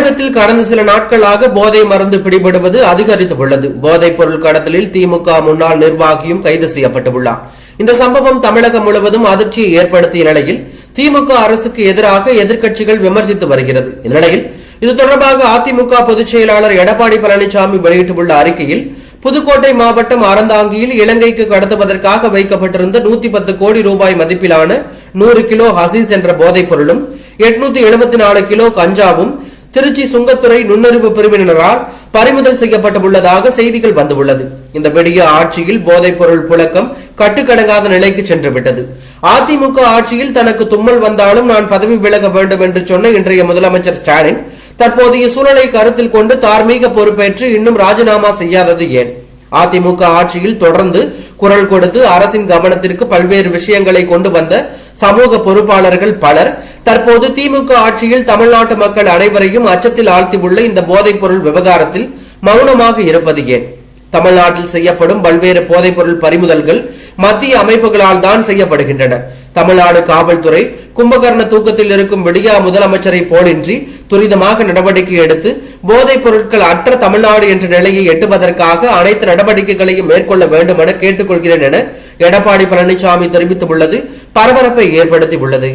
தமிழகத்தில் கடந்த சில நாட்களாக போதை மருந்து பிடிபடுவது அதிகரித்துள்ளது. போதைப் பொருள் கடத்தலில் திமுக முன்னாள் நிர்வாகியும் கைது செய்யப்பட்டுள்ளார். இந்த சம்பவம் தமிழகம் முழுவதும் அதிர்ச்சியை ஏற்படுத்திய நிலையில் திமுக அரசுக்கு எதிராக எதிர்க்கட்சிகள் விமர்சித்து வருகிறது. இந்நிலையில் இது தொடர்பாக அதிமுக பொதுச் செயலாளர் எடப்பாடி பழனிசாமி வெளியிட்டுள்ள அறிக்கையில் புதுக்கோட்டை மாவட்டம் அறந்தாங்கியில் இலங்கைக்கு கடத்துவதற்காக வைக்கப்பட்டிருந்த நூத்தி பத்து கோடி ரூபாய் மதிப்பிலான நூறு கிலோ ஹசீஸ் என்ற போதைப் பொருளும் எட்நூத்தி எழுபத்தி நாலு கிலோ கஞ்சாவும் திருச்சி சுங்கத்துறை நுண்ணறிவு பிரிவினரால் பறிமுதல் செய்யப்பட்டுள்ளதாக செய்திகள் வந்துள்ளது. இந்த விடிய ஆட்சியில் போதைப் பொருள் புழக்கம் கட்டுக்கடங்காத நிலைக்கு சென்றுவிட்டது. அதிமுக ஆட்சியில் தனக்கு தும்மல் வந்தாலும் நான் பதவி விலக வேண்டும் என்று சொன்ன இன்றைய முதலமைச்சர் ஸ்டாலின் தற்போதைய சூழலை கருத்தில் கொண்டு தார்மீக பொறுப்பேற்று இன்னும் ராஜினாமா செய்யாதது ஏன்? அதிமுக ஆட்சியில் தொடர்ந்து குரல் கொடுத்து அரசின் கவனத்திற்கு பல்வேறு விஷயங்களை கொண்டு வந்த சமூக பொறுப்பாளர்கள் பலர் தற்போது திமுக ஆட்சியில் தமிழ்நாட்டு மக்கள் அனைவரையும் அச்சத்தில் ஆழ்த்தியுள்ள இந்த போதைப் பொருள் விவகாரத்தில் மௌனமாக இருப்பது ஏன்? தமிழ்நாட்டில் செய்யப்படும் பல்வேறு போதைப் பொருள் பறிமுதல்கள் மத்திய அமைப்புகளால் தான் செய்யப்படுகின்றன. தமிழ்நாடு காவல்துறை கும்பகர்ண தூக்கத்தில் இருக்கும் விடியா முதலமைச்சரை போலின்றி துரிதமாக நடவடிக்கை எடுத்து போதைப் பொருட்கள் அற்ற தமிழ்நாடு என்ற நிலையை எட்டுவதற்காக அனைத்து நடவடிக்கைகளையும் மேற்கொள்ள வேண்டும் என கேட்டுக்கொள்கிறேன் என எடப்பாடி பழனிசாமி தெரிவித்துள்ளது. பரபரப்பை ஏற்படுத்தி உள்ளது